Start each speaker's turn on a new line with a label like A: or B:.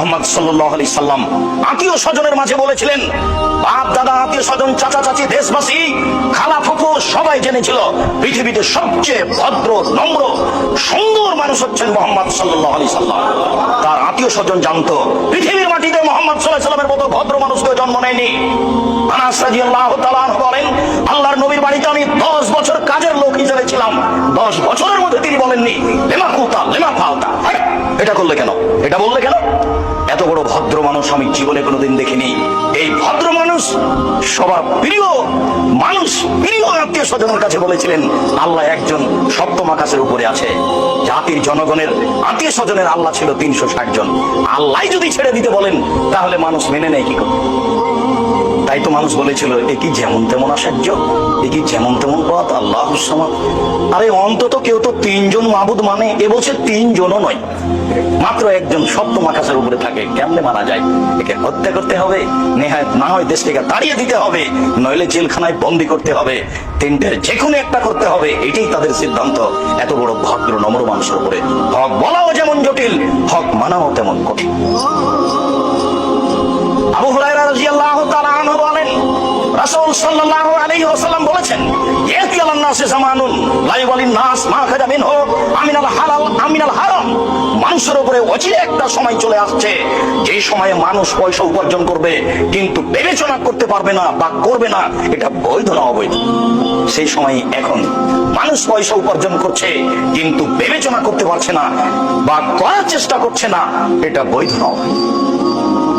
A: মোহাম্মদ সাল্লাহ আলি সাল্লাম আত্মীয় স্বজনের মাঝে বলেছিলেন, বাপ, দাদা, আত্মীয় স্বজন, চাচা, চাচি, দেশবাসী, খালা, ফুফু সবাই জেনেছিল পৃথিবীতে সবচেয়ে ভদ্র, নম্র, সুন্দর মানুষ হচ্ছেন মোহাম্মদ সাল্লাহ আলি সাল্লাম। তার আত্মীয় স্বজন জানতো, পৃথিবীর মাটিতে মোহাম্মদ সাল্লাহ সাল্লামের মতো ভদ্র মানুষ কেউ জন্ম নেয়নি। বলেন, আল্লাহর নবীর বাড়িতে আমি দশ বছর কাজের লোক হিসেবে ছিলাম। দশ বছরের মধ্যে তিনি বলেননি এটা করলে কেন? এটা বললে কেন? এত বড় ভদ্র মানুষ আমি জীবনে কোনোদিন দেখিনি। এই ভদ্র মানুষ সবার প্রিয় মানুষ প্রিয় আত্মীয় স্বজনের কাছে বলেছিলেন, আল্লাহ একজন সপ্তম আকাশের উপরে আছে। জাতির জনগণের আত্মীয় স্বজনের আল্লাহ ছিল তিনশো ষাট জন। আল্লাহ যদি ছেড়ে দিতে বলেন, তাহলে মানুষ মেনে নেয় কি করে? তাই তো মানুষ বলেছিল, এ কি যেমন তেমন আশ্চর্য? এ কি যেমন তেমন পথ আল্লাহ আরে, অন্তত কেউ তো তিনজন মাবুদ মানে? এ বলছে তিনজনও নয়। মাত্র একজন সপ্তম আকাশের উপরে থাকে। কেমনে মারা যায়? একে হত্যা করতে হবে, নেহায় না হয় দেশ থেকে তাড়িয়ে দিতে হবে, নইলে জেলখানায় বন্দি করতে হবে, তিনটের যে কোনো একটা করতে হবে। এটাই তাদের সিদ্ধান্ত। এত বড় ভদ্র নম্র মানুষের উপরে। হক বলাও যেমন জটিল, হক মানাও তেমন কঠিন। রাসূল সাল্লাল্লাহু আলাইহি ওয়াসাল্লাম বলেছেন, ইয়াতি নাসে জামানুন লা ইওয়ালিন নাস মা খাজা মিনহু আমিনাল হালাল, আমিনাল হারাম। মানুষের উপরে অচিরে একটা সময় চলে আসছে, যে সময়ে মানুষ পয়সা উপার্জন করবে, কিন্তু বিবেচনা করতে পারবে না বা করবে না, এটা বৈধ না অবৈধ। সেই সময় এখন মানুষ পয়সা উপার্জন করছে, কিন্তু বিবেচনা করতে পারছে না বা করার চেষ্টা করছে না, এটা বৈধ না